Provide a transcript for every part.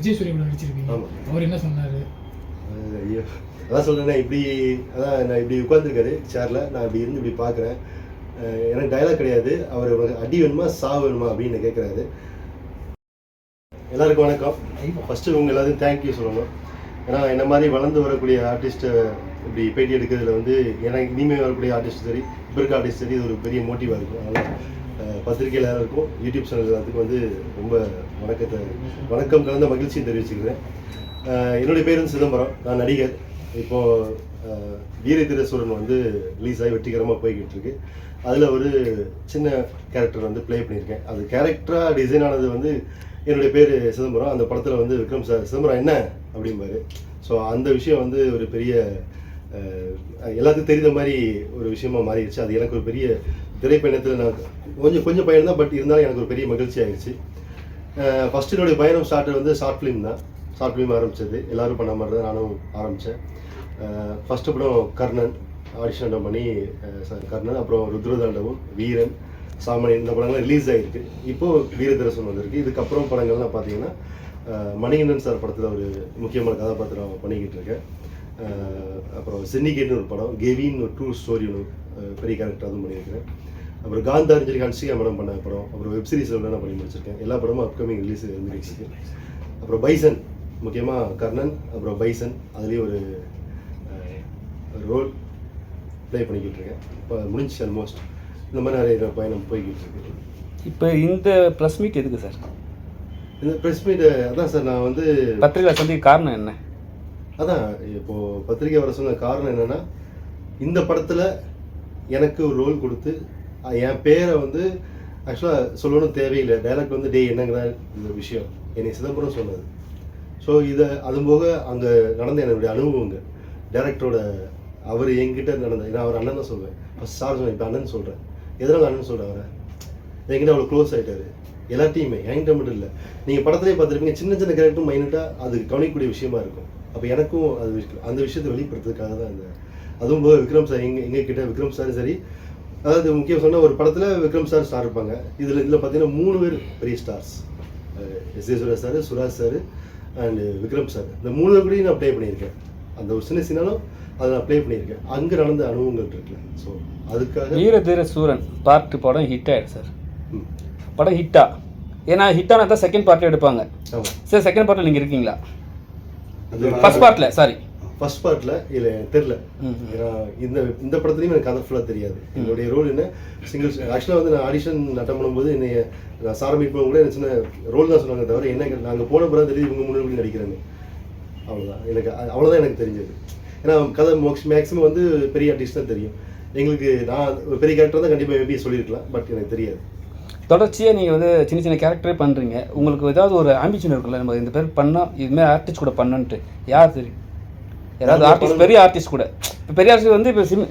விஜய் சூரிய நடிச்சிருக்கீங்க. அவர் என்ன சொன்னாரு? ஐயோ அதான் சொல்கிறேன் இப்படி அதான் நான் இப்படி உட்காந்துருக்காரு சேரில் நான் இப்படி இருந்து இப்படி பார்க்குறேன். எனக்கு டயலாக் கிடையாது. அவர் அடி வேணுமா சா வேணுமா அப்படின்னு கேட்குறாரு எல்லாருக்கும் வணக்கம். ஃபஸ்ட்டு உங்க எல்லாத்தையும் தேங்க்யூ சொல்லணும். ஏன்னா என்ன மாதிரி வளர்ந்து வரக்கூடிய ஆர்டிஸ்ட்டை இப்படி பேட்டி எடுக்கிறதுல வந்து எனக்கு இனிமேல் வரக்கூடிய ஆர்டிஸ்ட் சரி இப்போ இருக்க ஆர்டிஸ்ட் சரி இது ஒரு பெரிய மோட்டிவாக இருக்கும். அதனால் அஹ், பத்திரிகை எல்லாருக்கும் யூடியூப் சேனல் எல்லாத்துக்கும் வந்து ரொம்ப வணக்கத்தை வணக்கம் கலந்த மகிழ்ச்சியை தெரிவிச்சுக்கிறேன். என்னுடைய பேர் சிதம்பரம். நான் நடிகர். இப்போது வீரதிரசூரன் வந்து ரிலீஸ் ஆகி வெற்றிகரமாக போய்கிட்டு இருக்கு அதில் ஒரு சின்ன கேரக்டர் வந்து ப்ளே பண்ணியிருக்கேன். அது கேரக்டராக டிசைன் ஆனது வந்து என்னுடைய பேர் சிதம்பரம். அந்த படத்தில் வந்து விக்ரம் சார் சிதம்பரம் என்ன? அப்படிம்பாரு. ஸோ அந்த விஷயம் வந்து ஒரு பெரிய எல்லாத்துக்கும் தெரிந்த மாதிரி ஒரு விஷயமா மாறிடுச்சு. அது எனக்கு ஒரு பெரிய திரைப்பயணத்தில் நான் கொஞ்சம் கொஞ்சம் பயணம் தான் பட் இருந்தாலும் எனக்கு ஒரு பெரிய மகிழ்ச்சி ஆயிடுச்சு. ஃபஸ்ட்டு என்னுடைய பயணம் ஸ்டார்ட் வந்து ஷார்ட் ஃபிலிம் தான். ஷார்ட் ஃபிலிம் ஆரம்பிச்சது. எல்லாரும் பண்ண மாதிரி தான் நானும் ஆரம்பித்தேன் ஃபஸ்ட்டு படம் கர்ணன் ஆடிஷன் பண்ணி கர்ணன் அப்புறம் ருத்ரதாண்டவம் வீரன் சாமணி இந்த படங்கள்லாம் ரிலீஸ் ஆகிருக்கு இப்போது வீரதரசன் வந்திருக்கு. இதுக்கப்புறம் படங்கள்லாம் பார்த்தீங்கன்னா மணிகண்டன் சார் படத்தில் ஒரு முக்கியமான கதாபாத்திரம் பண்ணிக்கிட்டு இருக்கேன். அப்புறம் சின்னிகேட்னு ஒரு படம் கெவின்னு ஒரு ட்ரூ ஸ்டோரி ஒன்று பெரிய கேரக்டர் அதுவும் பண்ணியிருக்கிறேன். அப்புறம் காந்தார் சொல்லி ஹன்சிகா மேடம் பண்ண படம் அப்புறம் வெப் சீரிஸ் நான் பண்ணி முடிச்சிருக்கேன். எல்லா படமும் அப்கமிங் ரிலீஸ் வந்துருக்கு அப்புறம் பைசன் முக்கியமாக கர்ணன் அப்புறம் பைசன் அதுலேயும் ஒரு ரோல் ப்ளே பண்ணிக்கிட்டு இருக்கேன். இப்போ முடிஞ்சிச்சு ஆல்மோஸ்ட் இந்த மாதிரி நிறைய பயணம் போய்கிட்டு இருக்கு. இப்போ இந்த ப்ரெஸ் மீட் எதுக்கு சார்? இந்த ப்ரெஸ் மீட் அதான் சார் நான் வந்து பத்திரிகை சந்திக்க காரணம் என்ன? அதான் இப்போது பத்திரிக்கை வர சொன்ன காரணம் என்னென்னா இந்த படத்தில் எனக்கு ஒரு ரோல் கொடுத்து என் பேரை வந்து ஆக்சுவலாக சொல்லணும் தேவையில்லை. டைலாக் வந்து டே என்னங்கிற இந்த விஷயம்? என்னை சிதம்பரம் சொன்னது. ஸோ இதை அது போக அங்கே நடந்த என்னுடைய அனுபவங்கள் டேரக்டரோட அவர் என்கிட்ட நடந்த நான் அவர் அண்ணன் தான் சொல்லுவேன் ஃபஸ்ட் சார் சொன்னேன் இப்போ அண்ணன் சொல்கிறேன் எதனால் அண்ணன் சொல்கிறேன் அவரை? என்கிட்ட அவ்வளோ க்ளோஸ் ஆகிட்டாரு எல்லாத்தையுமே என்கிட்ட மட்டும் இல்லை. நீங்கள் படத்துலேயே பார்த்துருப்பீங்க சின்ன சின்ன கேரக்டரும் மைனட்டாக அது கவனிக்கக்கூடிய விஷயமா இருக்கும். அப்போ எனக்கும் அது விஷயம் அந்த விஷயத்தை வெளிப்படுத்துறதுக்காக தான் இந்த அதுவும் போக விக்ரம் சார் எங்க எங்கள் கிட்ட விக்ரம் சார் சரி அதாவது முக்கியம் சொன்னால் ஒரு படத்தில் விக்ரம் சார் ஸ்டார் இருப்பாங்க. இதில் இதில் பார்த்தீங்கன்னா மூணு பேர் பெரிய stars S A Suresh sir Suraj sir and Vikram sir. இந்த மூணு பேர் கூடயும் நான் ப்ளே பண்ணியிருக்கேன். அந்த ஒரு சின்ன சின்னாலும் அதை நான் ப்ளே பண்ணியிருக்கேன். அங்கே நடந்த அனுபவங்கள் இருக்குல்ல. ஸோ அதுக்காக வீர தீர சூரன் பார்ட் படம் ஹிட் ஆயிடுச்சு சார். படம் ஹிட்டா ஏன்னா ஹிட்டானா தான் செகண்ட் பார்ட்டில் எடுப்பாங்க. சார் செகண்ட் பார்ட்டில் நீங்கள் இருக்கீங்களா? ஃபர்ஸ்ட் பார்ட்டில் சாரி ஃபர்ஸ்ட் பார்ட்டில் இல்லை தெரில இந்த இந்த படத்துலையும் எனக்கு கதை ஃபுல்லாக தெரியாது. என்னுடைய ரோல் என்ன? சிங்கிள் ஆக்சுவலாக வந்து நான் ஆடிஷன் அட்டன் பண்ணும்போது என்னை நான் சார் மீட் கூட எனக்கு சின்ன ரோல் தான் சொன்னாங்க தவிர என்ன நாங்கள் போன பிறகு தெரியுது இவங்க முன்னாடி நடிக்கிறேன்னு அவ்வளோதான் எனக்கு அவ்வளோதான் எனக்கு தெரிஞ்சது. ஏன்னா கதை மேக்ஸிமம் வந்து பெரிய ஆர்டிஸ்ட் தான் தெரியும். எங்களுக்கு நான் ஒரு பெரிய கேரக்டர் தான் கண்டிப்பாக மேபி சொல்லியிருக்கலாம் பட் எனக்கு தெரியாது. தொடர்ச்சியாக நீங்கள் வந்து சின்ன சின்ன கேரக்டரே பண்ணுறீங்க உங்களுக்கு ஏதாவது ஒரு ஆம்பிஷன் இருக்குல்ல நம்ம இந்த பேர் பண்ணால் இதுமாதிரி ஆர்டிஸ்ட் கூட பண்ணன்ட்டு யார் தெரியும்? யாராவது ஆர்டிஸ்ட் பெரிய ஆர்டிஸ்ட் கூட. இப்போ பெரிய ஆர்டிஸ்ட் வந்து இப்போ சிம்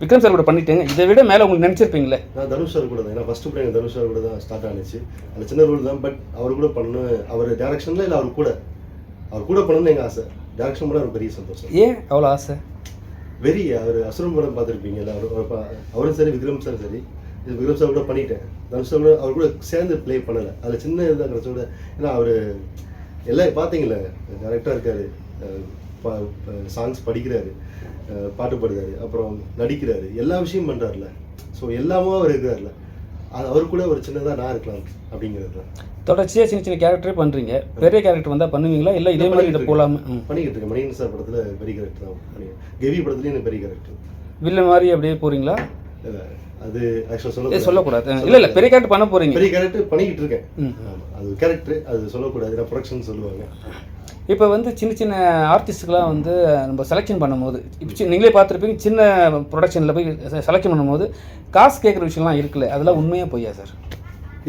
விக்ரம் சார் கூட பண்ணிட்டேங்க. இதை விட மேலே உங்களுக்கு நினச்சிருப்பீங்களே? நான் தனுஷ் சார் கூட தான். ஏன்னா ஃபஸ்ட்டு எனக்கு தனுஷ் சார் கூட தான் ஸ்டார்ட் ஆனிச்சு. அந்த சின்ன ரோல் தான் பட் அவர் கூட பண்ணணும் அவர் டேரக்ஷனில் இல்லை அவர் கூட? அவர் கூட பண்ணணும்னு எங்கள் ஆசை. டேரக்ஷன் பண்ண ஒரு பெரிய சந்தோஷம். ஏன் அவ்வளோ ஆசை? வெரி அவர் அசுரம் படம் பார்த்துருப்பீங்கல்ல அவர் அவரும் சரி விக்ரம் சார் சரி. இது விக்ரம் சார் கூட பண்ணிட்டேன். தனுஷ் சார் கூட அவர் கூட சேர்ந்து ப்ளே பண்ணலை. அதில் சின்ன இதுதான் கிடைச்ச கூட ஏன்னா அவர் எல்லாம் பார்த்தீங்களே கரெக்டாக இருக்காரு. சாங்ஸ் படிக்கிறாரு பாட்டு பாடுறாரு அப்புறம் நடிக்கிறாரு எல்லா விஷயமும் பண்ணுறாருல ஸோ எல்லாமும் அவர் இருக்கிறாருல. அது அவர் கூட ஒரு சின்னதாக நான் இருக்கலாம் அப்படிங்கிறது தான். தொடர்ச்சியாக சின்ன சின்ன கேரக்டரே பண்ணுறீங்க பெரிய கேரக்டர் வந்தால் பண்ணுவீங்களா? இல்லை இதே மாதிரி இதை போகலாமா பண்ணிக்கிட்டு இருக்கேன். மணிகண்டன் சார் படத்தில் பெரிய கேரக்டர் தான். கெவி படத்துலேயும் பெரிய கேரக்டர் வில்ல மாதிரி அப்படியே போகிறீங்களா இல்ல, அது ஆக்சுவலாக சொல்ல சொல்லக்கூடாது. இல்லை இல்லை பெரிய கேரக்டர் பண்ண போகிறீங்க பெரிய கேரக்டர் பண்ணிக்கிட்டு இருக்கேன். அது கேரக்டர் அது சொல்லக்கூடாது. நான் ப்ரொடக்ஷன் சொல்லுவாங்க. இப்போ வந்து சின்ன சின்ன ஆர்டிஸ்ட்டுக்கெலாம் வந்து நம்ம செலெக்ஷன் பண்ணும்போது இப்போ நீங்களே பார்த்துருப்பீங்க சின்ன ப்ரொடக்ஷனில் போய் செலெக்ஷன் பண்ணும்போது காசு கேட்குற விஷயம்லாம் இருக்குல்ல அதெல்லாம் உண்மையாக பொய்யா சார்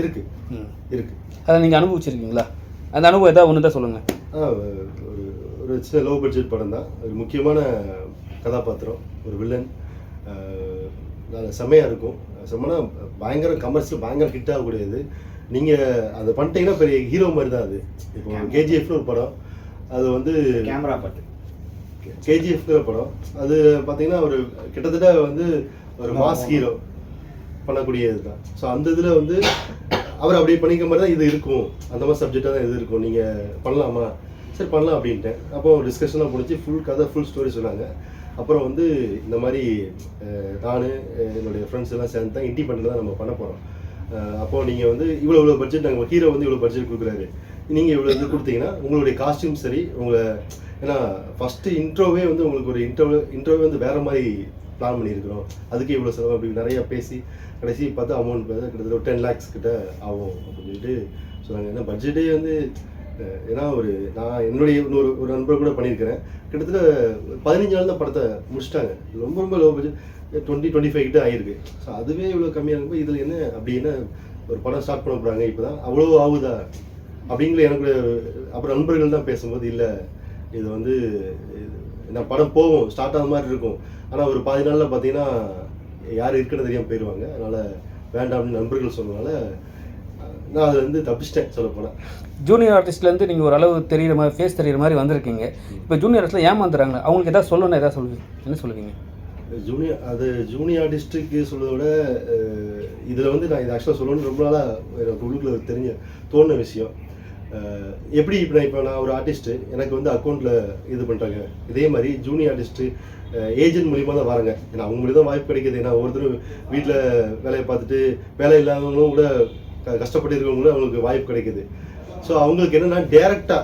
இருக்கு. ம். இருக்கு. அதை நீங்கள் அனுபவிச்சிருக்கீங்களா? அந்த அனுபவம் ஏதாவது ஒன்று தான் சொல்லுங்கள் ஒரு ஒரு சின்ன லோ பட்ஜெட் படம் தான் ஒரு முக்கியமான கதாபாத்திரம் ஒரு வில்லன் செம்மையாக இருக்கும். செம்மனா பயங்கர கமர்ஷியல் பயங்கர ஹிட் ஆகக்கூடியது. நீங்கள் அதை பண்ணிட்டீங்கன்னா பெரிய ஹீரோ மாதிரி தான் அது. இப்போ கேஜிஎஃப்னு ஒரு படம். அது வந்து கேமரா பாட்டு கேஜிஎஃப்ங்கிற படம். அது பார்த்தீங்கன்னா ஒரு கிட்டத்தட்ட வந்து ஒரு மாஸ் ஹீரோ பண்ணக்கூடியது தான் ஸோ அந்த இதில் வந்து அவர் அப்படி பண்ணிக்க மாதிரி தான் இது இருக்கும். அந்த மாதிரி சப்ஜெக்டாக தான் இது இருக்கும். நீங்கள் பண்ணலாமா? சரி பண்ணலாம் அப்படின்ட்டேன். அப்போ டிஸ்கஷன்லாம் முடிச்சு ஃபுல் கதை ஃபுல் ஸ்டோரி சொன்னாங்க. அப்புறம் வந்து இந்த மாதிரி நான் என்னுடைய ஃப்ரெண்ட்ஸ் எல்லாம் சேர்ந்து தான் இண்டிபெண்ட் தான் நம்ம பண்ண போகிறோம் அப்போ நீங்கள் வந்து இவ்வளோ இவ்வளோ பட்ஜெட் நாங்கள் ஹீரோ வந்து இவ்வளோ பட்ஜெட் கொடுக்குறாரு. நீங்கள் இவ்வளோ இது கொடுத்தீங்கன்னா உங்களுடைய காஸ்டியூம் சரி உங்களை ஏன்னா ஃபஸ்ட்டு இன்ட்ரோவே வந்து உங்களுக்கு ஒரு இன்ட்ரோவே இன்ட்ரோவே வந்து வேறு மாதிரி பிளான் பண்ணியிருக்கிறோம். அதுக்கு இவ்வளோ செலவு அப்படி நிறையா பேசி கடைசி பார்த்தா அமௌண்ட் பார்த்தா கிட்டத்தட்ட ஒரு டென் லேக்ஸ் கிட்ட ஆகும் அப்படின்னு சொல்லிட்டு சொன்னாங்க. ஏன்னா பட்ஜெட்டே வந்து ஏன்னா ஒரு நான் என்னுடைய இன்னொரு ஒரு நண்பர் கூட பண்ணியிருக்கிறேன். கிட்டத்தட்ட பதினஞ்சு நாள் தான் படத்தை முடிச்சிட்டாங்க. ரொம்ப ரொம்ப low budget twenty twenty five கிட்ட ஆயிருக்கு ஸோ அதுவே இவ்வளோ கம்மியாக இருக்கும்போது இதில் என்ன அப்படி என்ன ஒரு படம் ஸ்டார்ட் பண்ண போகிறாங்க இப்போ தான் அவ்வளோ ஆகுதா? அப்படிங்கிற எனக்கு அப்புறம் நண்பர்கள் தான் பேசும்போது இல்லை இது வந்து இது- நான் படம் போகும் ஸ்டார்ட் ஆன மாதிரி இருக்கும். ஆனால் ஒரு பாதி நாளில் பார்த்தீங்கன்னா யார் இருக்குன்னு தெரியாமல் போயிடுவாங்க அதனால் வேண்டாம்னு நண்பர்கள் சொன்னனால நான் அதை வந்து தப்பிச்சிட்டேன் சொல்லப்போனால் ஜூனியர் ஆர்டிஸ்ட்லேருந்து நீங்கள் ஒரு அளவு தெரியுற மாதிரி ஃபேஸ் தெரியுற மாதிரி வந்திருக்கீங்க. இப்போ ஜூனியர் ஆர்டிஸ்ட்டில் ஏமாந்துறாங்க அவங்களுக்கு எதாவது சொல்லணும் எதாவது சொல்லுவீங்க என்ன சொல்லுவீங்க? ஜூனியர் அது ஜூனியர் டிஸ்ட்ரிக்ட் சொல்றதை விட இதில் வந்து நான் இது ஆக்சுவலாக சொல்லணும்னு ரொம்ப நாளாக எனக்கு உள்ளுக்குள்ள தெரிஞ்ச தோணுன விஷயம். எப்படி இப்போ நான் இப்போ நான் ஒரு ஆர்டிஸ்ட்டு எனக்கு வந்து அக்கௌண்ட்டில் இது பண்ணிட்டாங்க இதே மாதிரி ஜூனியர் ஆர்டிஸ்ட்டு ஏஜென்ட் மூலியமாக தான் வராங்க. ஏன்னா அவங்க மூலியம் தான் வாய்ப்பு கிடைக்குது. ஏன்னா ஒருத்தர் வீட்டில் வேலையை பார்த்துட்டு வேலை இல்லாதவங்களும் கூட கஷ்டப்பட்டு இருக்கவங்களும் அவங்களுக்கு வாய்ப்பு கிடைக்குது. ஸோ அவங்களுக்கு என்னென்னா டேரெக்டாக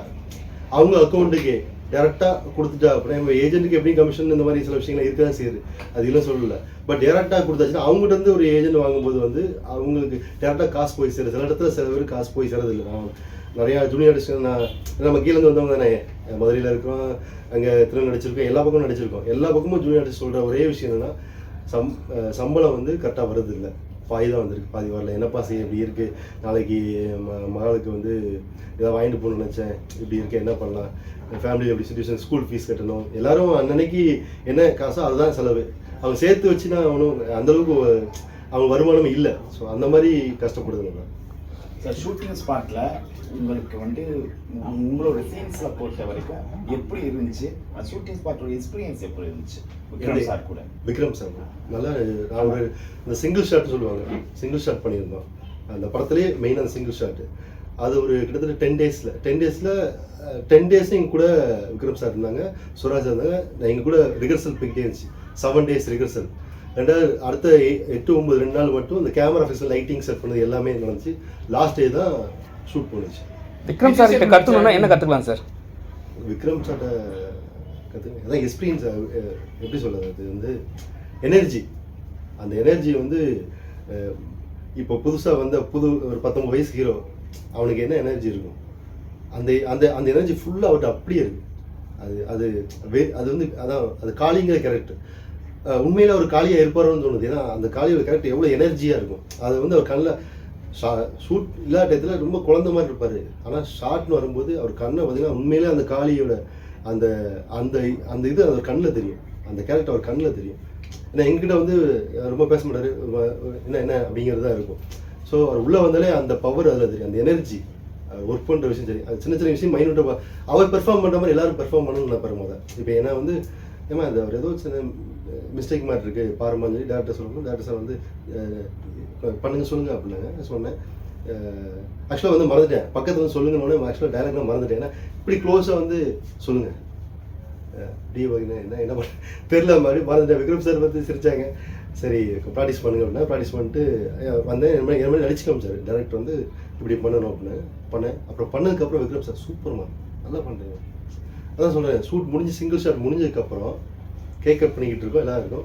அவங்க அக்கௌண்ட்டுக்கு டேரெக்டாக கொடுத்துட்டா அப்படின்னா நம்ம ஏஜென்ட்டுக்கு எப்படி கமிஷன் இந்த மாதிரி சில விஷயங்கள் இருக்க தான் செய்யுது. அது இல்லை சொல்லல. பட் டேரெக்டாக கொடுத்தாச்சுன்னா அவங்ககிட்ட இருந்து ஒரு ஏஜென்ட் வாங்கும்போது வந்து அவங்களுக்கு டேரெக்டாக காசு போய் சேருது. சில இடத்துல சில பேர் காசு போய் சேரது இல்லை. நான் நிறையா ஜூனியர் ஆர்டிஸ்ட் நான் நம்ம கீழேருந்து வந்தவங்க தானே. மதுரையில் இருக்கிறோம் அங்கே திருநெல் நடிச்சிருக்கோம் எல்லா பக்கமும் நடிச்சிருக்கோம். எல்லா பக்கமும் ஜூனியர் ஆர்டிஸ்ட் சொல்கிற ஒரே விஷயம் என்னன்னா சம் சம்பளம் வந்து கரெக்டாக வருது இல்லை. பாதி தான் வந்திருக்கு. பாதி வரல. என்னப்பா செய்ய? இப்படி இருக்கு. நாளைக்கு ம- மகளுக்கு வந்து ஏதாவது வாங்கிட்டு போகணும்னு நினச்சேன். இப்படி இருக்கு. என்ன பண்ணலாம்? ஃபேமிலி எப்படி சுச்சுவேஷன் ஸ்கூல் ஃபீஸ் கட்டணும். எல்லாரும் அன்னன்னைக்கு என்ன காசோ அதுதான் செலவு. அவங்க சேர்த்து வச்சுன்னா அவனும் அந்தளவுக்கு அவங்க வருமானம் இல்லை. ஸோ அந்த மாதிரி கஷ்டப்படுதுங்க சார் ஷூட்டிங் ஸ்பாட்டில் உங்களுக்கு வந்து உங்களோட சீன்ஸில் பொறுத்த வரைக்கும் எப்படி இருந்துச்சு? ஷூட்டிங் ஸ்பாட்டோட எக்ஸ்பீரியன்ஸ் எப்படி இருந்துச்சு? விக்ரம் சார் கூட. விக்ரம் சார் நல்லா நான் ஒரு இந்த சிங்கிள் ஷாட் சொல்லுவாங்க. சிங்கிள் ஷாட் பண்ணியிருந்தோம். அந்த படத்துலேயே மெயினாக அந்த சிங்கிள் ஷாட்டு அது ஒரு கிட்டத்தட்ட டென் டேஸில் டென் டேஸில் டென் டேஸ் எங்க கூட விக்ரம் சார் இருந்தாங்க சுராஜ் இருந்தாங்க. நான் எங்க கூட ரிகர்சல் போய்கிட்டே இருந்துச்சு. செவன் டேஸ் ரிகர்சல் ரெண்டாவது அடுத்த எ- எட்டு ஒன்பது ரெண்டு நாள் மட்டும் இந்த கேமரா ஃபிக்ஸ் லைட்டிங் செட் பண்ணது எல்லாமே நடந்துச்சு. லாஸ்ட் டே தான் ஷூட் பண்ணுச்சு விக்ரம் சார் கிட்ட கற்றுக்கணும்னா என்ன கற்றுக்கலாம் சார்? விக்ரம் சார்ட்ட கற்றுக்க அதான் எக்ஸ்பீரியன்ஸ் எப்படி சொல்கிறது அது வந்து எனர்ஜி அந்த எனர்ஜி வந்து இப்போ புதுசாக வந்த புது ஒரு பத்தொம்பது வயசு ஹீரோ அவனுக்கு என்ன எனர்ஜி இருக்கும்? அந்த அந்த அந்த எனர்ஜி ஃபுல்லாக அவர்கிட்ட அப்படியே இருக்கு. அது அது வே அது வந்து அதான் அது காளிங்கிற கேரக்டர் உண்மையில் அவர் காளியாக இருப்பாரோன்னு தோணுது. ஏன்னா அந்த காளியோட கேரக்டர் எவ்வளோ எனர்ஜியாக இருக்கும். அது வந்து அவர் கண்ணில் ஷா ஷூட் இல்லாத டயத்தில் ரொம்ப குழந்த மாதிரி இருப்பார். ஆனால் ஷார்ட்னு வரும்போது அவர் கண்ணை பார்த்தீங்கன்னா உண்மையிலே அந்த காளியோட அந்த அந்த அந்த இது அவர் கண்ணில் தெரியும். அந்த கேரக்டர் அவர் கண்ணில் தெரியும். ஏன்னா எங்ககிட்ட வந்து ரொம்ப பேச மாட்டாரு. என்ன என்ன அப்படிங்கிறது தான் இருக்கும். ஸோ அவர் உள்ளே வந்தாலே அந்த பவர் அதில் தெரியும். அந்த எனர்ஜி ஒர்க் பண்ணுற விஷயம் சரி அது சின்ன சின்ன விஷயம் மைனூட்டாக அவர் பெர்ஃபார்ம் பண்ணுற மாதிரி எல்லாரும் பெர்ஃபார்ம் பண்ணணும்னு நான் பெருமாத இப்போ ஏன்னா வந்து ஏமா அது அவர் ஏதோ சின்ன மிஸ்டேக் மாதிரி இருக்குது பாருமான்னு சொல்லி டேரக்டர் சொல்லணும் டேரக்டர் சார் வந்து பண்ணுங்கள் பண்ணுங்க அப்படின்னாங்க. சொன்னேன். ஆக்சுவலாக வந்து மறந்துட்டேன். பக்கத்தில் வந்து சொல்லுங்கன்னு ஆக்சுவலாக டேரக்டாக மறந்துட்டேன். ஏன்னா இப்படி க்ளோஸாக வந்து சொல்லுங்கள் டி வகைனா என்ன என்ன பண்ண தெரில மாதிரி மறந்துட்டேன். விக்ரம் சார் வந்து சிரித்தாங்க சரி ப்ராக்டிஸ் பண்ணுங்க அப்படின்னா ப்ராக்டிஸ் பண்ணிட்டு வந்தேன். என்ன மாதிரி- என்ன சார் நடிச்சு காமிச்சார் டேரக்டர் வந்து இப்படி பண்ணணும் அப்படின்னு பண்ணேன். அப்புறம் பண்ணதுக்கப்புறம் விக்ரம் சார் சூப்பர்மா நல்லா பண்ணுறீங்க அதான் சொல்கிறேன் ஷூட் முடிஞ்சு சிங்கிள் ஷாட் முடிஞ்சதுக்கப்புறம் கேக் கட் பண்ணிக்கிட்டு இருக்கோம் எல்லாம் இருக்கும்.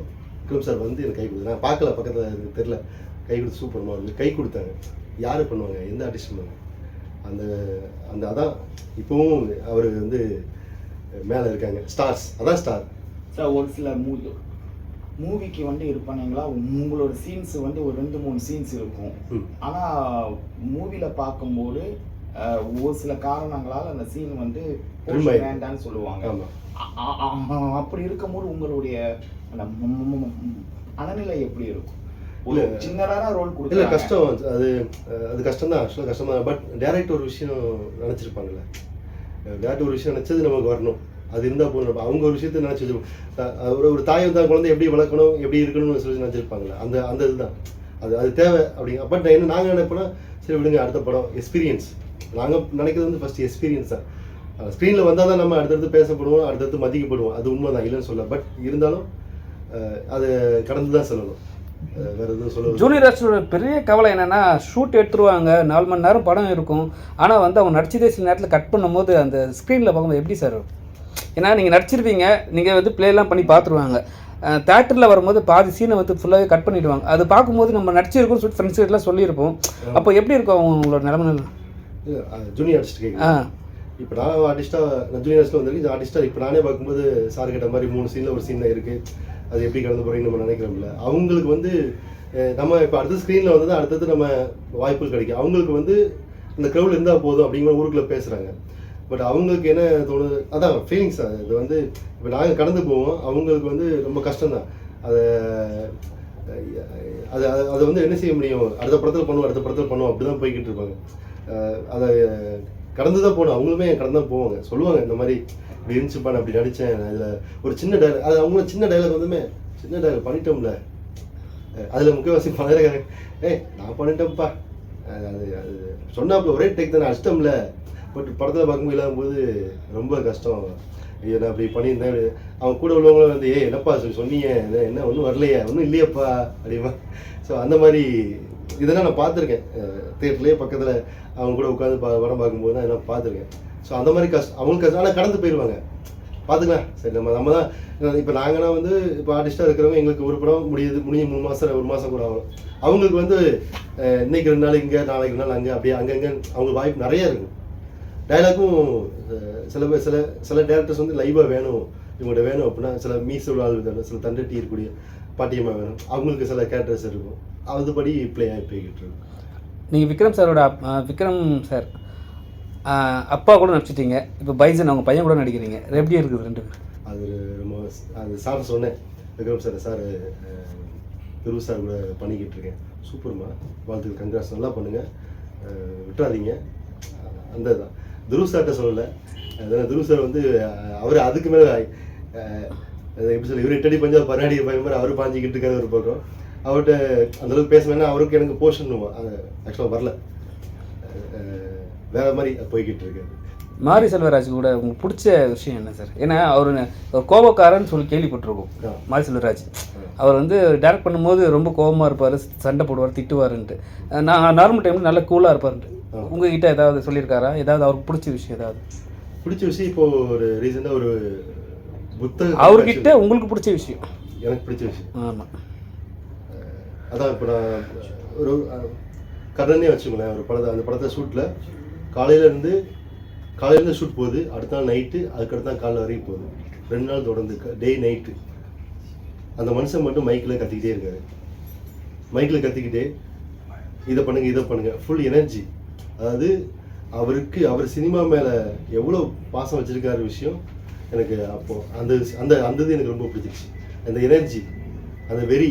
விக்ரம் சார் வந்து எனக்கு கை கொடுத்து நான் பார்க்கல பக்கத்தில் எனக்கு தெரில கை கொடுத்து சூப்பர்மா இருக்கு கை கொடுத்தாங்க. யார் பண்ணுவாங்க? எந்த ஆர்டிஸ்ட் பண்ணுவாங்க? அந்த அந்த அதான் இப்போவும் அவர் வந்து மேலே இருக்காங்க. ஸ்டார்ஸ் அதான் ஸ்டார் சார் ஒரு சில மூவி மூவிக்கு வந்து இருப்பானீங்களா உங்களோட சீன்ஸ் வந்து ஒரு ரெண்டு மூணு சீன்ஸ் இருக்கும். ம். ஆனா மூவில பார்க்கும்போது ஒரு சில காரணங்களால அந்த சீன் வந்து. வேண்டான்னு சொல்லுவாங்க. அப்படி இருக்கும்போது உங்களுடைய அந்த மனநிலை எப்படி இருக்கும்? ஒரு. சின்னதான ரோல் இல்லை கொடுக்குறாங்க கஷ்டம். அது அது கஷ்டம் தான் ஆக்சுவலாக கஷ்டம். தான் பட் டேரக்ட் ஒரு விஷயம் நினச்சிருப்பாங்கல்ல. டேரக்ட் ஒரு விஷயம் நினச்சது நமக்கு வரணும். அது இருந்தால் போகணும் அவங்க ஒரு விஷயத்தை நினச்சி வச்சிருப்பாங்க ஒரு ஒரு தாய் தான் குழந்தை எப்படி வளர்க்கணும் எப்படி இருக்கணும்னு சொல்லி நினச்சிருப்பாங்கல்ல. அந்த அந்த இதுதான். அது அது தேவை அப்படிங்க. பட் என்ன நாங்கள் நினைப்போனா சரி விடுங்க அடுத்த படம். எக்ஸ்பீரியன்ஸ் நாங்கள் நினைக்கிறது வந்து ஃபர்ஸ்ட் எக்ஸ்பீரியன்ஸ் தான். ஸ்க்ரீனில் வந்தால் தான் நம்ம அடுத்தடுத்து பேசப்படுவோம் அடுத்தடுத்து மதிக்கப்படுவோம். அது உண்மை தான் இல்லைன்னு சொல்ல பட் இருந்தாலும் அதை கடந்து தான் செல்லணும். சொல்ல ஜூனியர் ஆர்டிஸ்டோட பெரிய கவலை என்னன்னா ஷூட் எடுத்துருவாங்க நாலு மணி நேரம் படம் இருக்கும். ஆனால் வந்து அவங்க நடிச்சதே சில நேரத்தில் கட் பண்ணும்போது அந்த ஸ்க்ரீனில் பார்க்கும்போது எப்படி சார் ஏன்னா நீங்கள் நடிச்சிருப்பீங்க நீங்கள் வந்து ப்ளேலாம் பண்ணி பார்த்துருவாங்க. தேட்டரில் வரும்போது பாதி சீனை வந்து ஃபுல்லாகவே கட் பண்ணிடுவாங்க. அது பார்க்கும்போது நம்ம நடிச்சிருக்கோம்னு சொல்லிட்டு ஃப்ரெண்ட்ஸ் கிட்டலாம் சொல்லியிருப்போம். அப்போ எப்படி இருக்கும் அவங்க உங்களோட நிலமை? ஜூனியர் ஆர்டிஸ்ட் ஆ. இப்போ நான் ஆர்டிஸ்டாக நான் ஜூனியர் ஆர்டிஸ்ட் வந்திருக்கு ஆர்டிஸ்டாக இப்போ நானே பார்க்கும்போது சார் கிட்ட மாதிரி மூணு சீனில் ஒரு சீனில் இருக்குது அது எப்படி கடந்து போகிறீங்கன்னு நம்ம நினைக்கிறோம்ல. அவங்களுக்கு வந்து நம்ம இப்போ அடுத்த ஸ்க்ரீனில் வந்து தான் அடுத்தது நம்ம வாய்ப்புகள் கிடைக்கும். அவங்களுக்கு வந்து இந்த க்ரௌட் இருந்தால் போதும் அப்படிங்கிற ஊருக்குள்ளே பேசுகிறாங்க பட் அவங்களுக்கு என்ன தோணுது? அதான் ஃபீலிங்ஸ் தான். இது வந்து இப்போ நாங்கள் கடந்து போவோம். அவங்களுக்கு வந்து ரொம்ப கஷ்டம்தான். அதை அது அதை வந்து என்ன செய்ய முடியும்? அடுத்த படத்தில் பண்ணுவோம் அடுத்த படத்தில் பண்ணுவோம். அப்படி தான் போய்கிட்டு இருப்பாங்க அதை கடந்து தான் போகணும். அவங்களுமே கடந்து தான் போவாங்க. சொல்லுவாங்க இந்த மாதிரி இப்படி இருந்துச்சுப்பா நான் அப்படி நடித்தேன் அதில் ஒரு சின்ன டைலாக் அது அவங்களும் சின்ன டைலாக் வந்துமே சின்ன டைலாக் பண்ணிட்டோம்ல. அதில் முக்கியவாசி பணக்காரங்க ஏய் நான் பண்ணிட்டேன்ப்பா. அது அது அது சொன்னாப்புல ஒரே டேக் தானே அஷ்டம்ல பட் படத்தில் பார்க்கும்போது இல்லாதபோது ரொம்ப கஷ்டம். ஐயோ நான் அப்படி பண்ணியிருந்தேன். அவன் கூட உள்ளவங்களும் வந்து ஏ என்னப்பா சொ- சொன்னீங்க? என்ன- ஒன்றும் வரலையே. ஒன்றும் இல்லையப்பா. அப்படிமா ஸோ அந்த மாதிரி இதெல்லாம் நான் பார்த்துருக்கேன். தேட்டர்லேயே பக்கத்தில் அவங்க கூட உட்காந்து பா படம் பார்க்கும்போது தான் இதெல்லாம் பார்த்துருக்கேன். ஸோ அந்த மாதிரி கஷ்டம் அவங்களுக்கு கஷ்டம் ஆனால் கடந்து போயிடுவாங்க பார்த்துக்கலாம். சரி நம்ம நம்ம தான் இப்போ நாங்கள்லாம் வந்து இப்போ ஆர்டிஸ்டாக இருக்கிறவங்க எங்களுக்கு ஒரு படம் முடியுது முடிய மூணு மாதம் ஒரு மாதம் கூட ஆகும் அவங்களுக்கு வந்து இன்னைக்கு ரெண்டு நாள் இங்கே நாளைக்கு ரெண்டு நாள் அங்கே அப்படியே அங்கங்கே அவங்களுக்கு வாய்ப்பு நிறைய இருக்கும் டைலாக்கும் சில பேர் சில சில டேரக்டர்ஸ் வந்து லைவாக வேணும். இவங்கள்ட்ட வேணும் அப்படின்னா சில மீசோட ஆள் சில தண்டட்டி இருக்கக்கூடிய பாட்டியமாக வேணும். அவங்களுக்கு சில கேரக்டர்ஸ் இருக்கும். அதுபடி ப்ளே ஆகி போய்கிட்டு இருக்கும் நீங்கள் விக்ரம் சாரோட விக்ரம் சார் அப்பா கூட நடிச்சிட்டீங்க. இப்போ பைசன் அவங்க பையன் கூட நடிக்கிறீங்க. எப்படி இருக்குது ரெண்டு அது ரொம்ப அது சார் சொன்னேன். Vikram sir sir Thiru sir கூட பண்ணிக்கிட்டு இருக்கேன். சூப்பர்மா வாழ்த்துக்கள் கங்க்ராஸ் நல்லா பண்ணுங்க. அஹ், விட்டுறாதீங்க. அந்த தான் துரு சார்கிட்ட சொல்லலை. அதான் துரு சார் வந்து அவர் அதுக்கு மேலே எப்படி சொல்லி இவர் இட்டடி பஞ்சாப் பராடி பையன் மாதிரி அவர் பாஞ்சிக்கிட்டு இருக்காரு ஒரு பக்கம். அவர்கிட்ட அந்த அளவுக்கு அவருக்கு எனக்கு போர்ஷன் ஆக்சுவலாக வரல. வேற மாதிரி போய்கிட்டு இருக்கு. மாரி செல்வராஜ் கூட உங்களுக்கு பிடிச்ச விஷயம் என்ன சார் ஏன்னா அவர் கோபக்காரன்னு சொல்லி கேள்விப்பட்டிருக்கோம். மாரி செல்வராஜ். அவர் வந்து டைரக்ட் பண்ணும்போது ரொம்ப கோபமாக இருப்பார் சண்டை போடுவார் திட்டுவாருன்ட்டு. நான் நார்மல் டைமில் நல்ல கூலாக இருப்பாருன்ட்டு. உங்ககிட்ட ஏதாவது சொல்லியிருக்காரா? ஏதாவது அவருக்கு பிடிச்ச விஷயம் ஏதாவது? பிடிச்ச விஷயம் இப்போ ஒரு ரீசெண்டாக ஒரு புத்தகம் அவர்கிட்ட உங்களுக்கு பிடிச்ச விஷயம். எனக்கு பிடிச்ச விஷயம். ஆமாம் அதான் இப்போ நான் ஒரு கடனே வச்சுக்கோங்களேன். ஒரு படத்தை அந்த படத்தை ஷூட்டில் காலையிலேருந்து காலையிலேருந்து ஷூட் போகுது. அடுத்த நாள் நைட்டு அதுக்கடுத்த நாள் காலைல வரைக்கும் போகுது. ரெண்டு நாள் தொடர்ந்து டே நைட்டு. அந்த மனுஷன் மட்டும் மைக்கில் கத்திக்கிட்டே இருக்காரு. மைக்கில் கத்திக்கிட்டே இதை பண்ணுங்க இதை பண்ணுங்க. ஃபுல் எனர்ஜி அதாவது அவருக்கு அவர் சினிமா மேலே எவ்வளோ பாசம் வச்சிருக்காரு விஷயம் எனக்கு அப்போ அந்த அந்த அந்த இது எனக்கு ரொம்ப பிடிச்சிருச்சு. அந்த எனர்ஜி அந்த வெறி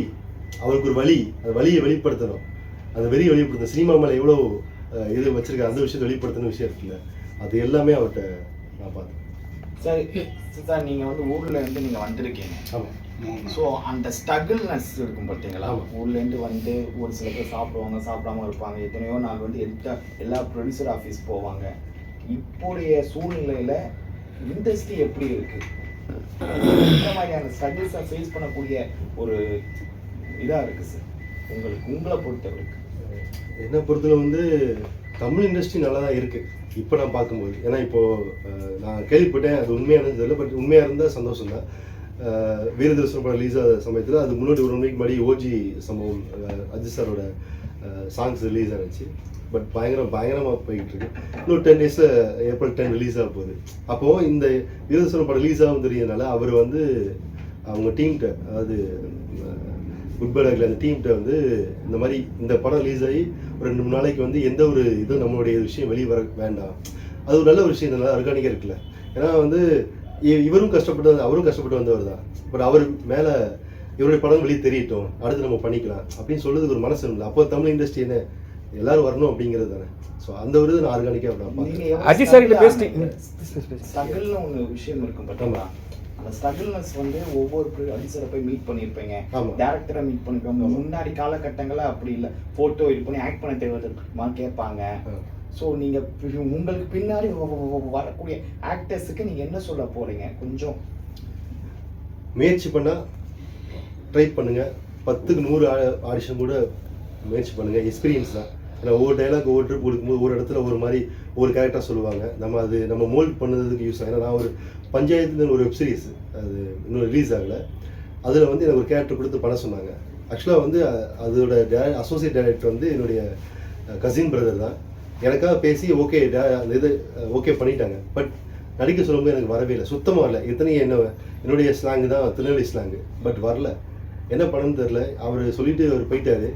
அவருக்கு ஒரு வழி அந்த வழியை வெளிப்படுத்தணும். அந்த வெறியை வெளிப்படுத்தணும் சினிமா மேலே எவ்வளோ இது வச்சிருக்காரு அந்த விஷயத்தை வெளிப்படுத்தணும் விஷயம் இருக்குல்ல அது எல்லாமே அவர்கிட்ட நான் பார்த்தேன் சார் சார் நீங்க வந்து ஊர்ல இருந்து நீங்க வந்திருக்கீங்க. ஆமாம் ஸோ அந்த ஸ்ட்ரகிள்னஸ் இருக்கும் பார்த்தீங்களா. ஊர்லேருந்து வந்து ஒரு சில பேர் சாப்பிடுவாங்க சாப்பிடாம இருப்பாங்க. எத்தனையோ நாள் வந்து எல்லா எல்லா ப்ரொடியூசர் ஆஃபீஸ் போவாங்க. இப்போடைய சூழ்நிலையில இண்டஸ்ட்ரி எப்படி இருக்கு? இந்த மாதிரியான ஸ்ட்ரகிள்ஸை ஃபேஸ் பண்ணக்கூடிய ஒரு இதாக இருக்குது சார் உங்களுக்கு உங்களை பொறுத்தவரைக்கும். என்னை பொறுத்தவரை வந்து தமிழ் இண்டஸ்ட்ரி நல்லா தான் இருக்குது இப்போ நான் பார்க்கும்போது. ஏன்னா இப்போது நான் கேள்விப்பட்டேன் அது உண்மையானது தெரியல பட் உண்மையாக இருந்தால் சந்தோஷம் தான். வீரதர்சன படம் ரிலீஸ் ஆகிற சமயத்தில் அது முன்னாடி ஒரு வீக் முன்னாடி ஓஜி சம்பவம் அஜித் சாரோட சாங்ஸ் ரிலீஸ் ஆனிச்சு. பட் பயங்கரம் பயங்கரமாக போய்கிட்டு இருக்கு. இன்னும் டென் டேஸில் ஏப்ரல் டென் ரிலீஸ் ஆக போகுது. அப்போது இந்த வீரதர்சன படம் ரிலீஸ் ஆகும் தெரியறதுனால அவர் வந்து அவங்க டீம்கிட்ட அதாவது பேர்டில் அந்த டீம்கிட்ட வந்து இந்த மாதிரி இந்த படம் ரிலீஸ் ஆகி ஒரு ரெண்டு மூணு நாளைக்கு வந்து எந்த ஒரு இதுவும் நம்மளுடைய விஷயம் வெளியே வர வேண்டாம். அது ஒரு நல்ல ஒரு விஷயம் நல்லா ஆர்கானிக்காக இருக்குல்ல. ஏன்னா வந்து இ- இவரும் கஷ்டப்பட்டு அவரும் கஷ்டப்பட்டு வந்தவர் தான். பட் அவர் மேலே இவருடைய படம் வெளியே தெரியட்டும். அடுத்து நம்ம பண்ணிக்கலாம். அப்படின்னு சொல்றதுக்கு ஒரு மனசு இல்லை அப்போ தமிழ் இண்டஸ்ட்ரி என்ன? எல்லாரும் வரணும் அப்படிங்கிறது தானே. ஸோ அந்த ஒரு இது நான் ஆர்கானிக்காக நான் பார்க்குறேன். அஜித் சார் கிட்ட? ஸ்ட்ரகிள்னு ஒன்று விஷயம் இருக்கும் பார்த்தீங்களா அந்த ஸ்ட்ரகிள்னஸ் வந்து ஒவ்வொரு ப்ரொடியூசரை போய் மீட் பண்ணியிருப்பீங்க. டேரக்டரை மீட் பண்ணிருப்பீங்க. முன்னாடி காலகட்டங்களில் அப்படி இல்லை. ஃபோட்டோ இது பண்ணி ஆக்ட் பண்ண தேவைமா கேட்பாங்க. ஸோ நீங்கள் உங்களுக்கு பின்னாடி வரக்கூடிய ஆக்டர்ஸுக்கு நீங்கள் என்ன சொல்ல போறீங்க? கொஞ்சம். முயற்சி பண்ணால் ட்ரை பண்ணுங்க. பத்துக்கு நூறு ஆடிஷன் கூட முயற்சி பண்ணுங்க. எக்ஸ்பீரியன்ஸ் தான். ஏன்னா ஒவ்வொரு டைலாக் ஒவ்வொரு ட்ரிப் கொடுக்கும்போது ஒவ்வொரு இடத்துல ஒரு மாதிரி ஒரு கேரக்டர் சொல்லுவாங்க. நம்ம அது நம்ம மோல்ட் பண்ணதுக்கு யூஸ் ஆகும் ஏன்னா நான் ஒரு பஞ்சாயத்துங்கிற ஒரு வெப் சீரிஸ் அது இன்னும் ரிலீஸ் ஆகலை. அதில் வந்து எனக்கு ஒரு கேரக்டர் கொடுத்து பண்ண சொன்னாங்க. ஆக்சுவலாக வந்து அதோட அதோட அசோசியேட் டைரக்டர் வந்து என்னுடைய கசின் பிரதர் தான். எனக்காக பேசி ஓகே அந்த இது ஓகே பண்ணிட்டாங்க. பட் நடிக்க சொல்லும்போது எனக்கு வரவே இல்லை. சுத்தமாக வரல. இத்தனையும் என்ன என்னுடைய ஸ்லாங் தான் திருநெல்வேலி ஸ்லாங்கு பட் வரல. என்ன பண்ணணும்னு தெரில அவர் சொல்லிட்டு அவர் போயிட்டாரு.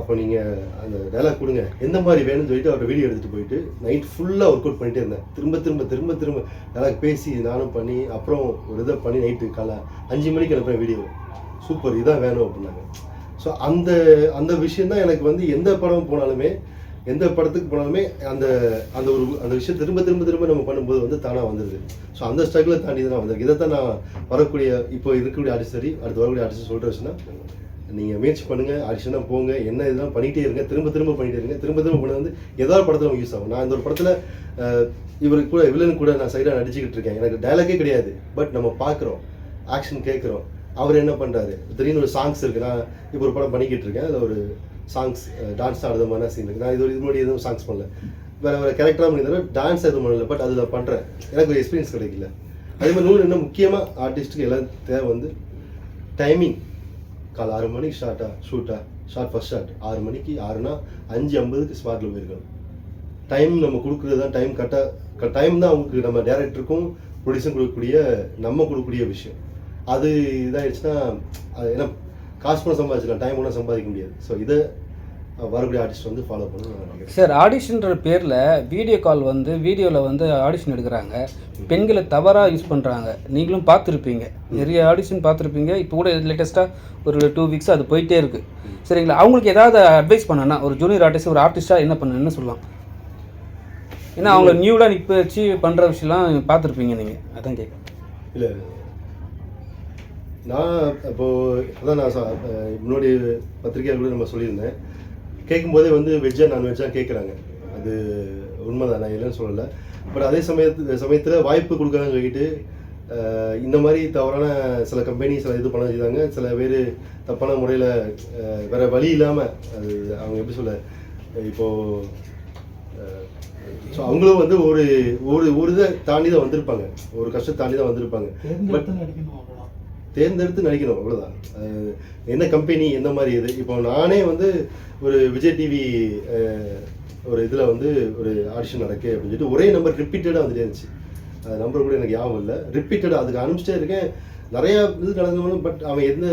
அப்போ நீங்கள் அந்த டைலாக் கொடுங்க. எந்த மாதிரி வேணும்னு சொல்லிட்டு அவர்கிட்ட வீடியோ எடுத்துகிட்டு போயிட்டு நைட் ஃபுல்லாக ஒர்க் அவுட் பண்ணிட்டே இருந்தேன். திரும்ப திரும்ப திரும்ப திரும்ப டைலாக் பேசி நானும் பண்ணி அப்புறம் ஒரு இதை பண்ணி நைட்டு காலை அஞ்சு மணிக்கு அனுப்புகிறேன் வீடியோ சூப்பர் இதான் வேணும் அப்படின்னாங்க. ஸோ அந்த அந்த விஷயம் தான் எனக்கு வந்து எந்த படம் போனாலுமே எந்த படத்துக்கு போனாலுமே அந்த அந்த ஒரு அந்த விஷயம் திரும்ப திரும்ப திரும்ப நம்ம பண்ணும்போது வந்து தானாக வந்துடுது ஸோ அந்த ஸ்ட்ரகிளை தாண்டி தான் வந்திருக்கு. இதை தான் நான் வரக்கூடிய இப்போ இருக்கக்கூடிய ஆர்டிஸ்ட் சரி அடுத்து வரக்கூடிய ஆர்டிஸ்ட் சொல்கிற நீங்கள் முயற்சி பண்ணுங்கள் அடிஷனாக போங்க என்ன இதெல்லாம் பண்ணிகிட்டே இருங்க திரும்ப திரும்ப பண்ணிட்டே இருங்க திரும்ப திரும்ப பண்ண வந்து ஏதாவது படத்தில் யூஸ் ஆகும். நான் இந்த ஒரு படத்தில் இவருக்கு கூட வில்லன் கூட நான் சைடாக நடிச்சுக்கிட்டு இருக்கேன். எனக்கு டயலாகே கிடையாது. பட் நம்ம பார்க்குறோம் ஆக்ஷன் கேட்குறோம். அவர் என்ன பண்ணுறாரு திடீர்னு ஒரு சாங்ஸ் இருக்குது நான் இப்போ ஒரு படம் பண்ணிக்கிட்டு இருக்கேன். அதில் ஒரு சாங்ஸ் டான்ஸ் ஆடுற மாதிரி சீன் இருக்குது நான் இது இது முன்னாடி எதுவும் சாங்ஸ் பண்ணல. வேறு வேறு கேரக்டராக பண்ணி டான்ஸ் எதுவும் பண்ணல. பட் அதில் பண்ணுறேன் எனக்கு ஒரு எக்ஸ்பீரியன்ஸ் கிடைக்கல. அதே மாதிரி நூல் என்ன முக்கியமாக ஆர்டிஸ்ட்டுக்கு எல்லாம் தேவை வந்து டைமிங் காலை ஆறு மணிக்கு ஷார்ட்டா ஷூட்டா ஷார்ட் ஃபர்ஸ்ட் ஷார்ட் ஆறு மணிக்கு ஆறுனா அஞ்சு ஐம்பதுக்கு ஸ்பாட்டில் போயிருக்கணும். டைம் நம்ம கொடுக்குறது தான் டைம் கரெக்டாக டைம் தான் அவங்களுக்கு நம்ம டேரக்டருக்கும் ப்ரொடியூசரும் கொடுக்கக்கூடிய நம்ம கொடுக்கக்கூடிய விஷயம். அது இதாகிடுச்சுன்னா அது ஏன்னா காசு பணம் சம்பாதிச்சிடலாம் டைம் ஒன்றும் சம்பாதிக்க முடியாது. ஸோ இதை வரக்கூடிய ஆர்டிஸ்ட் வந்து ஃபாலோ பண்ணணும் சார் ஆடிஷன்ற பேரில் வீடியோ கால் வந்து வீடியோவில் வந்து ஆடிஷன் எடுக்கிறாங்க. பெண்களை தவறாக யூஸ் பண்ணுறாங்க நீங்களும் பார்த்துருப்பீங்க. நிறைய ஆடிஷன் பார்த்துருப்பீங்க. இப்போ கூட லேட்டஸ்ட்டாக ஒரு டூ வீக்ஸ் அது போயிட்டே இருக்குது சரிங்களா? அவங்களுக்கு ஏதாவது அட்வைஸ் பண்ணனா ஒரு ஜூனியர் ஆர்டிஸ்ட் ஒரு ஆர்டிஸ்ட்டாக என்ன பண்ண என்ன சொல்லலாம். ஏன்னா அவங்க நியூலாக இப்போ வச்சு பண்ணுற விஷயம்லாம் பார்த்துருப்பீங்க நீங்கள் அதான் கேட்குறேன். இல்லை. நான் இப்போது அதான் நான் முன்னாடி பத்திரிக்கையாளர் கூட நம்ம சொல்லியிருந்தேன். கேட்கும்போதே வந்து வெஜ்ஜா நான்வெஜ்ஜாக கேட்குறாங்க அது உண்மைதான் நான் இல்லைன்னு சொல்லலை. பட் அதே சமயத்து சமயத்தில் வாய்ப்பு கொடுக்குறாங்கன்னு சொல்லிட்டு அஹ் இந்த மாதிரி தவறான சில கம்பெனி சில இது பண்ண செய்தாங்க. சில பேர் தப்பான முறையில் வேற வழி இல்லாமல் அது அவங்க எப்படி சொல்ல இப்போது ஸோ அவங்களும் வந்து ஒரு ஒரு ஒரு இதை தாண்டி தான் வந்திருப்பாங்க. ஒரு கஷ்டத்தை தாண்டி தான் வந்திருப்பாங்க. பட் தேர்ந்தெடுத்து நடிக்கணும் அவ்வளோதான் என்ன கம்பெனி எந்த மாதிரி இது இப்போ நானே வந்து ஒரு விஜய் டிவி ஒரு இதில் வந்து ஒரு ஆடிஷன் நடக்கு அப்படின்னு சொல்லிட்டு ஒரே நம்பர் ரிப்பீட்டடாக வந்துட்டே இருந்துச்சு. அந்த நம்பர் கூட எனக்கு ஞாபகம் இல்லை. ரிப்பீட்டடாக அதுக்கு அனுப்பிச்சிட்டே இருக்கேன். நிறையா இது நடந்தவனும் பட் அவன் எந்த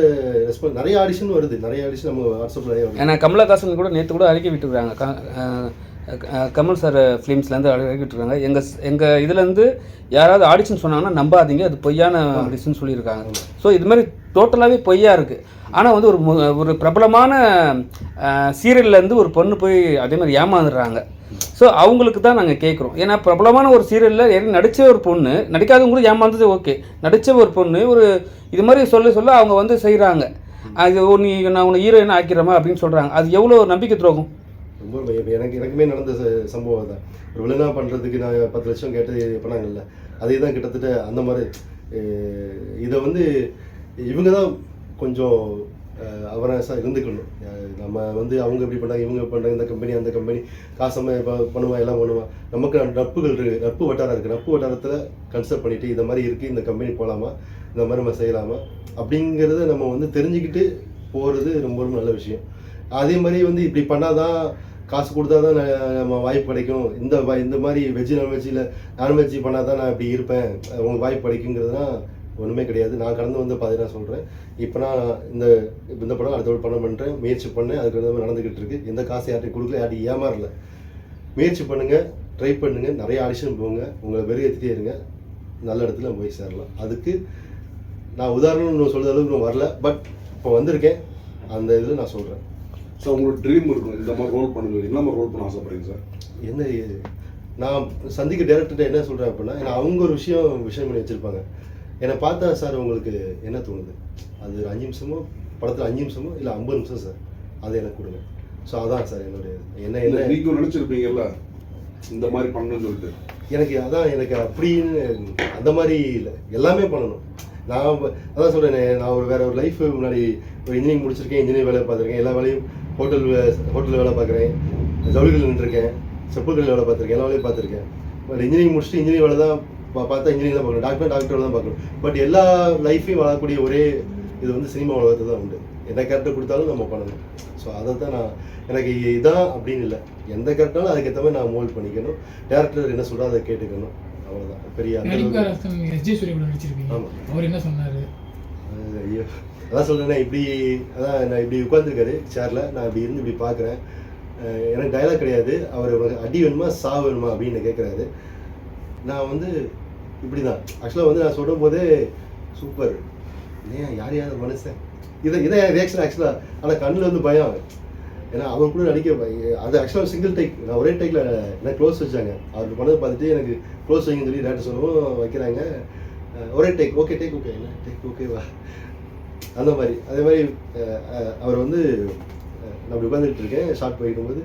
ரெஸ்பான்ஸ் நிறைய ஆடிஷன் வருது. நிறைய ஆடிஷன் நம்ம வாட்ஸ்அப்பில் ஏன்னா கமலஹாசன் கூட நேற்று கூட அறிக்கை விட்டுருக்காங்க. கமல் சார் ஃபிலிம்ஸ்லேருந்து அறிக்கை விட்டுருக்காங்க எங்கள் எங்கள் இதுலேருந்து யாராவது ஆடிஷன் சொன்னாங்கன்னா நம்பாதீங்க அது பொய்யான ஆடிஷன் சொல்லியிருக்காங்க. ஸோ இது மாதிரி டோட்டலாகவே பொய்யா இருக்குது ஆனால் வந்து ஒரு ஒரு பிரபலமான சீரியல்லேருந்து ஒரு பொண்ணு போய் அதே மாதிரி ஏமாந்துடுறாங்க. ஸோ அவங்களுக்கு தான் நாங்கள் கேட்குறோம் ஏன்னா பிரபலமான ஒரு சீரியலில் ஏற்கனவே நடித்த ஒரு பொண்ணு நடிக்காதவங்க கூட ஏமாந்தது ஓகே நடித்த ஒரு பொண்ணு ஒரு இது மாதிரி சொல்ல சொல்ல அவங்க வந்து செய்கிறாங்க அது நீ நான் உன்னை ஹீரோயின் ஆக்கிறமா அப்படின்னு சொல்கிறாங்க அது எவ்வளோ நம்பிக்கை துரோகம்? ரொம்ப பயம். எனக்கு எனக்குமே நடந்த ச- சம்பவம் தான் ஒரு வில்லனா பண்ணுறதுக்கு நான் பத்து லட்சம் கேட்டு பண்ணாங்கல்ல அதே தான் கிட்டத்தட்ட அந்த மாதிரி இதை வந்து இவங்க தான் கொஞ்சம் அவரஸாக இருந்துக்கணும். நம்ம வந்து அவங்க இப்படி பண்ணுறாங்க இவங்க பண்ணுறாங்க இந்த கம்பெனி அந்த கம்பெனி காசமாக இப்போ பண்ணுவான் எல்லாம் பண்ணுவான் நமக்கு நட்புகள் இருக்குது நட்பு வட்டாரம் இருக்குது நட்பு வட்டாரத்தில் கன்சல்ட் பண்ணிவிட்டு இந்த மாதிரி இருக்குது இந்த கம்பெனி போகலாமா இந்த மாதிரி நம்ம செய்யலாமா அப்படிங்கிறத நம்ம வந்து தெரிஞ்சுக்கிட்டு போகிறது ரொம்ப ரொம்ப நல்ல விஷயம். அதே மாதிரி வந்து இப்படி பண்ணாதான் காசு கொடுத்தா தான் நம்ம வாய்ப்பு கிடைக்கும். இந்த இந்த மாதிரி வெஜ்ஜு நான்வெஜ்ஜில் நான்வெஜ் பண்ணால் தான் நான் இப்படி இருப்பேன். உங்களுக்கு வாய்ப்பு கிடைக்குங்கிறதுனா ஒன்றுமே கிடையாது. நான் கடந்து வந்து பாதி நான் சொல்கிறேன் இப்போ நான் இந்த இந்த படம் அடுத்த ஒரு படம் பண்ணுறேன் முயற்சி பண்ணேன். அதுக்கு வந்து நடந்துக்கிட்டு இருக்கு. எந்த காசு யார்ட்டையும் கொடுக்கல யார்ட்டையும் ஏமாறல. முயற்சி பண்ணுங்கள் ட்ரை பண்ணுங்கள் நிறைய ஆடிஷன் போங்க. உங்களை வெறுகேற்றிட்டே இருங்க. நல்ல இடத்துல போய் சேரலாம். அதுக்கு நான் உதாரணம் சொல்கிற அளவுக்கு வரல. பட் இப்போ வந்திருக்கேன். அந்த இதில் நான் சொல்கிறேன் சார் உங்களோட ட்ரீம் இருக்கும் இந்த மாதிரி ரோல் பண்ணுவீங்க என்ன மாதிரி ரோல் பண்ண ஆசைப்படுறீங்க சார் என்ன? நான் சந்திக்க டேரக்டர்கிட்ட என்ன சொல்கிறேன் அப்படின்னா ஏன்னா அவங்க ஒரு விஷயம் விஷயம் பண்ணி வச்சுருப்பாங்க. என்னை பார்த்தா சார் உங்களுக்கு என்ன தோணுது? அது ஒரு அஞ்சு நிமிஷமோ படத்தில் அஞ்சு நிமிஷமோ இல்லை ஐம்பது நிமிஷம் சார் அதை எனக்கு கொடுங்க. ஸோ அதான் சார் என்னுடைய என்ன என்ன? நீங்க நினைச்சிருப்பீங்கல்ல இந்த மாதிரி பண்ணணும்னு சொல்லிட்டு. எனக்கு அதான் எனக்கு அப்படின்னு அந்த மாதிரி இல்லை. எல்லாமே பண்ணணும். நான் அதான் சொல்கிறேனே நான் ஒரு வேற ஒரு லைஃப் முன்னாடி ஒரு இன்ஜினியரிங் முடிச்சிருக்கேன் இன்ஜினியரிங் வேலை பார்த்துருக்கேன். எல்லா வேலையும் ஹோட்டல் ஹோட்டலில் வேலை பார்க்குறேன். ஜவுளிகள் நின்றுருக்கேன். செப்புகளில் வேலை பார்த்துருக்கேன். எல்லா வேலையும் பார்த்துருக்கேன். பட் இன்ஜினியரிங் முடிச்சுட்டு இன்ஜினியரிங் வேலை தான் பார்த்தா இன்ஜினியரிங் தான் பார்க்கணும். டாக்டர் டாக்டர் தான் பார்க்கணும். பட் எல்லா லைஃப்பையும் வாழக்கூடிய ஒரே இது வந்து சினிமா உலகத்தில் தான் உண்டு. என்ன கேரக்டர் கொடுத்தாலும் நம்ம பண்ணணும். ஸோ அதை தான் நான் எனக்கு இதான் அப்படின்னு இல்லை. எந்த கேரக்டராலும் அதுக்கேற்ற மாதிரி நான் மோல்ட் பண்ணிக்கணும். டேரக்டர் என்ன சொல்கிறா அதை கேட்டுக்கணும். அவ்வளோதான் பெரிய அந்த அளவுக்கு- நடிப்பாரசன் எஸ் ஜே சூரிய கூட நடிச்சிருக்கீங்க. ஆமா. அவர் என்ன சொன்னாரு? அதான் சொல்கிறேன் இப்படி அதான் நான் இப்படி உட்காந்துருக்காரு சேரில் நான் இப்படி இருந்து இப்படி பார்க்குறேன். எனக்கு டயலாக் கிடையாது. அவர் அடி வேணுமா சா வேணுமா அப்படின்னு கேட்குறாரு நான் வந்து இப்படி தான் ஆக்சுவலாக வந்து நான் சொல்லும் போதே சூப்பர் ஏன் யார் யார் மனுஷன்? இதை இதை ரியாக்ஷன் ஆக்சுவலாக ஆனால் கண்ணில் வந்து பயம் ஏன்னா அவர் கூட நடிக்க அது ஆக்சுவலாக சிங்கிள் டேக் நான் ஒரே டேக்கில் என்ன க்ளோஸ் வச்சாங்க. அவர் பண்ணதை பார்த்துட்டு எனக்கு க்ளோஸ் வைங்கன்னு சொல்லி டேரக்டர் சொல்லவும் வைக்கிறாங்க. ஒரே டேக் ஓகே டேக் ஓகே என்ன? டேக் ஓகேவா அந்த மாதிரி. அதே மாதிரி அவர் வந்து நான் அப்படி உட்காந்துட்டு இருக்கேன் ஷார்ட் போயிட்டு போது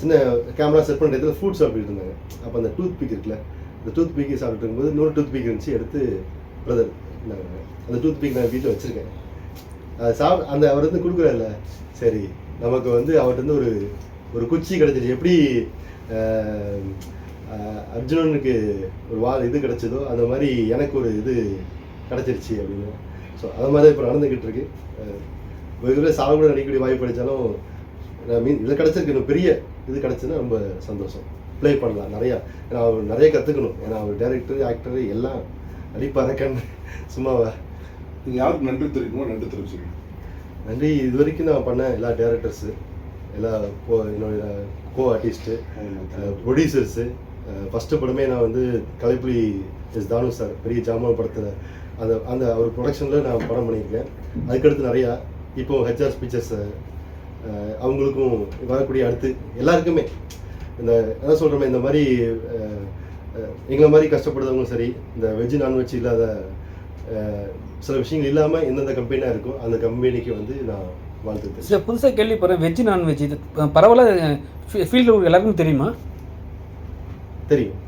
சின்ன கேமரா செட் பண்ணுற இடத்துல ஃப்ரூட் சாப்பிட்டு இருந்தாங்க. அப்போ அந்த டூத் பிக் இருக்குல்ல அந்த டூத் பிக் சாப்பிட்டு இருக்கும்போது இன்னொரு டூத் பிக் இருந்துச்சு எடுத்து பிரதர் அந்த டூத் பிக் நான் வீட்டில் வச்சுருக்கேன். அது சாப் அந்த அவர் வந்து கொடுக்குறாருல சரி நமக்கு வந்து அவர்கிட்ட வந்து ஒரு ஒரு குச்சி கிடச்சிருச்சு எப்படி அர்ஜுனனுக்கு ஒரு வால் இது கிடச்சதோ அந்த மாதிரி எனக்கு ஒரு இது கிடச்சிருச்சு அப்படின்னு. ஸோ அது மாதிரி இப்போ நடந்துக்கிட்டு இருக்கு இதில் சாக கூட நடிக்கக்கூடிய வாய்ப்பு கிடைச்சாலும் மீன் இதில் கிடச்சிருக்கு இன்னும் பெரிய இது கிடச்சுன்னா ரொம்ப சந்தோஷம். ப்ளே பண்ணலாம் நிறையா. ஏன்னா அவர் நிறைய கற்றுக்கணும் ஏன்னா அவர் டேரக்டர் ஆக்டர் எல்லாம் நடிப்பார கண் சும்மாவா? நீங்க யாருக்கு நன்றி தெரிவிக்கணுமோ நன்றி தெரிவிச்சுக்கணும் நன்றி. இது வரைக்கும் நான் பண்ண எல்லா டேரக்டர்ஸு எல்லா கோ என்னோட கோ ஆர்டிஸ்ட்டு ப்ரொடியூசர்ஸு ஃபஸ்ட்டு படமே நான் வந்து கலைப்புலி எஸ் தானு சார் பெரிய ஜாமான் படத்தில் அந்த அந்த அவர் ப்ரொடக்ஷனில் நான் படம் பண்ணியிருக்கேன். அதுக்கடுத்து நிறையா இப்போ ஹெச்ஆர் பிக்சர்ஸ் அவங்களுக்கும் வரக்கூடிய அடுத்து எல்லாருக்குமே இந்த என்ன சொல்கிறோமே இந்த மாதிரி எங்களை மாதிரி கஷ்டப்படுறவங்களும் சரி இந்த வெஜ் நான்வெஜ் இல்லாத சில விஷயங்கள் இல்லாமல் எந்தெந்த கம்பெனியாக இருக்கோ அந்த கம்பெனிக்கு வந்து நான் வாழ்த்து. சார் புதுசாக கேள்விப்படுறேன் வெஜ் நான்வெஜ் இது பரவாயில்ல ஃபீல்டு எல்லாருக்கும் தெரியுமா? தெரியும்.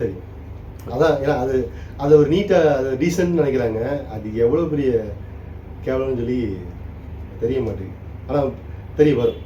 தெரியும். அதான் ஏன்னா அது அது ஒரு நீட்டாக அது டீசென்ட் நினைக்கிறாங்க. அது எவ்வளோ பெரிய கேவலம்னு சொல்லி தெரிய மாட்டேங்குது. ஆனால் தெரிய வரும்.